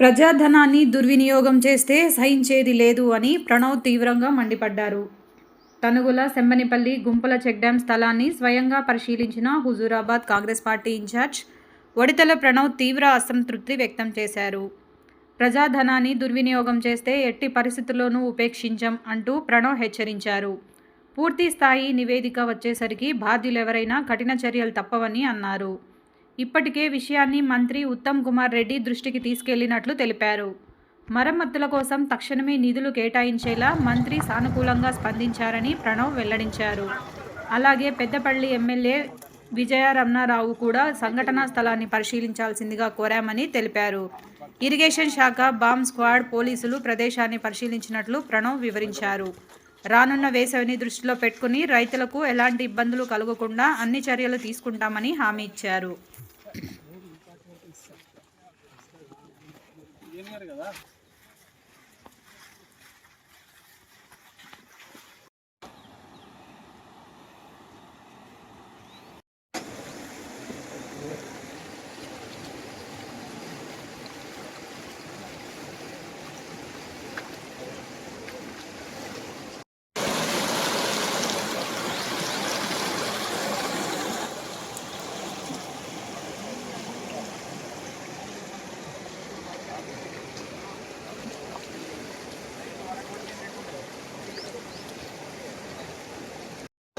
ప్రజాధనాన్ని దుర్వినియోగం చేస్తే సహించేది లేదు అని ప్రణవ్ తీవ్రంగా మండిపడ్డారు. తనుగుల సెంబనిపల్లి గుంపుల చెక్ డ్యాం స్థలాన్ని స్వయంగా పరిశీలించిన Huzurabad Congress party in charge Vaditala Pranav తీవ్ర అసంతృప్తి వ్యక్తం చేశారు. ప్రజాధనాన్ని దుర్వినియోగం చేస్తే ఎట్టి పరిస్థితుల్లోనూ ఉపేక్షించం అంటూ ప్రణవ్ హెచ్చరించారు. పూర్తి స్థాయి నివేదిక వచ్చేసరికి బాధ్యులెవరైనా కఠిన చర్యలు తప్పవని అన్నారు. ఇప్పటికే విషయాన్ని మంత్రి ఉత్తమ్ కుమార్ రెడ్డి దృష్టికి తీసుకెళ్ళినట్లు తెలిపారు. మరమ్మతుల కోసం తక్షణమే నిధులు కేటాయించేలా మంత్రి సానుకూలంగా స్పందించారని ప్రణవ్ వెల్లడించారు. అలాగే పెద్దపల్లి ఎమ్మెల్యే విజయ రమణారావు కూడా సంఘటనా స్థలాన్ని పరిశీలించాల్సిందిగా కోరామని తెలిపారు. ఇరిగేషన్ శాఖ బాంబ్ స్క్వాడ్ పోలీసులు ప్రదేశాన్ని పరిశీలించినట్లు ప్రణవ్ వివరించారు. రానున్న వేసవిని దృష్టిలో పెట్టుకుని రైతులకు ఎలాంటి ఇబ్బందులు కలగకుండా అన్ని చర్యలు తీసుకుంటామని హామీ ఇచ్చారు. Güzel ha.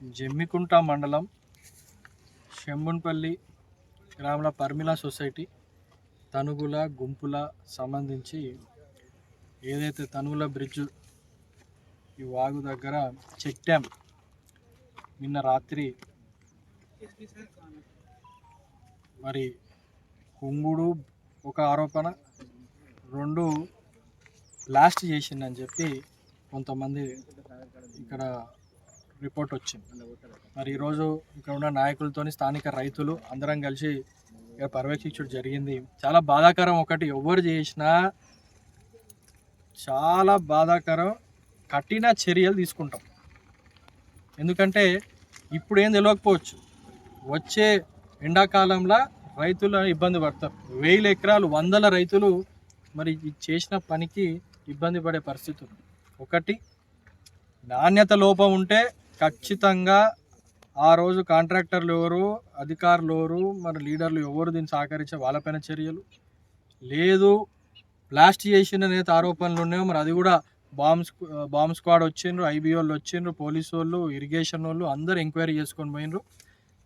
జమ్మికుంట మండలం షెంబున్పల్లి గ్రామంలో పర్మిళ సొసైటీ తనుగుల గుంపుల సంబంధించి ఏదైతే తనుగుల బ్రిడ్జ్ ఈ వాగు దగ్గర చెక్ డ్యామ్ నిన్న రాత్రి మరి కుంగుడు ఒక ఆరోపణ రెండు బ్లాస్ట్ చేసిందని చెప్పి కొంతమంది ఇక్కడ రిపోర్ట్ వచ్చింది. మరి ఈరోజు ఇక్కడ ఉన్న నాయకులతోని స్థానిక రైతులు అందరం కలిసి ఇక్కడ పర్యవేక్షించడం జరిగింది. చాలా బాధాకరం ఒకటి ఎవరు చేసినా చాలా బాధాకరం కఠిన చర్యలు తీసుకుంటాం. ఎందుకంటే ఇప్పుడు ఏం తెలియకపోవచ్చు. వచ్చే ఎండాకాలంలో రైతులు ఇబ్బంది పడతారు. వేల ఎకరాలు వందల రైతులు మరి చేసిన పనికి ఇబ్బంది పడే పరిస్థితి ఉంది ఒకటి నాణ్యత లోపం ఉంటే ఖచ్చితంగా ఆ రోజు కాంట్రాక్టర్లు ఎవరు అధికారులు ఎవరు మరి లీడర్లు ఎవరు దీన్ని సహకరించే వాళ్ళపైన చర్యలు? లేదు బ్లాస్ట్ చేసిన నేత ఆరోపణలు ఉన్నాయో మరి అది కూడా బాంబ్స్ బాంబ్ స్క్వాడ్ వచ్చిండ్రు ఐబీ వాళ్ళు వచ్చిండ్రు పోలీసు వాళ్ళు ఇరిగేషన్ వాళ్ళు అందరు ఎంక్వైరీ చేసుకొని పోయినరు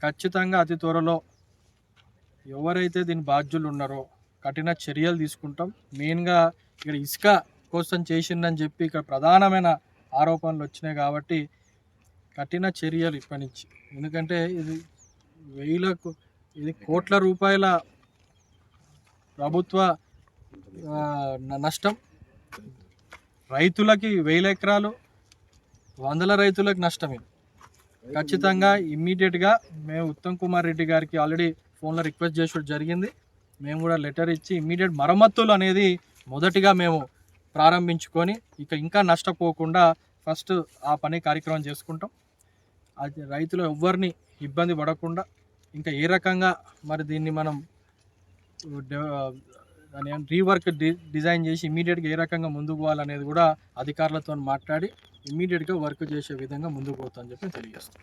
ఖచ్చితంగా అతి త్వరలో ఎవరైతే దీని బాధ్యులు ఉన్నారో కఠిన చర్యలు తీసుకుంటాం. మెయిన్గా ఇక్కడ ఇసుక కోసం చేసిందని చెప్పి ఇక్కడ ప్రధానమైన ఆరోపణలు వచ్చినాయి కాబట్టి కఠిన చర్యలు ఇప్పటి నుంచి. ఎందుకంటే ఇది వేలకు ఇది కోట్ల రూపాయల ప్రభుత్వ నష్టం. రైతులకి వేల ఎకరాలు వందల రైతులకు నష్టం ఇది. ఖచ్చితంగా ఇమ్మీడియట్గా మేము ఉత్తమ్ కుమార్ రెడ్డి గారికి ఆల్రెడీ ఫోన్లో రిక్వెస్ట్ చేసడం జరిగింది. మేము కూడా లెటర్ ఇచ్చి ఇమ్మీడియట్ మరమ్మతులు అనేది మొదటిగా మేము ప్రారంభించుకొని ఇక ఇంకా నష్టపోకుండా ఫస్ట్ ఆ పని కార్యక్రమం చేసుకుంటాం. అది రైతులు ఎవ్వరిని ఇబ్బంది పడకుండా ఇంకా ఏ రకంగా మరి దీన్ని మనం దాని రీవర్క్ డి డిజైన్ చేసి ఇమీడియట్గా ఏ రకంగా ముందుకు పోవాలనేది కూడా అధికారులతో మాట్లాడి ఇమీడియట్గా వర్క్ చేసే విధంగా ముందుకు పోతామని చెప్పి తెలియజేస్తాం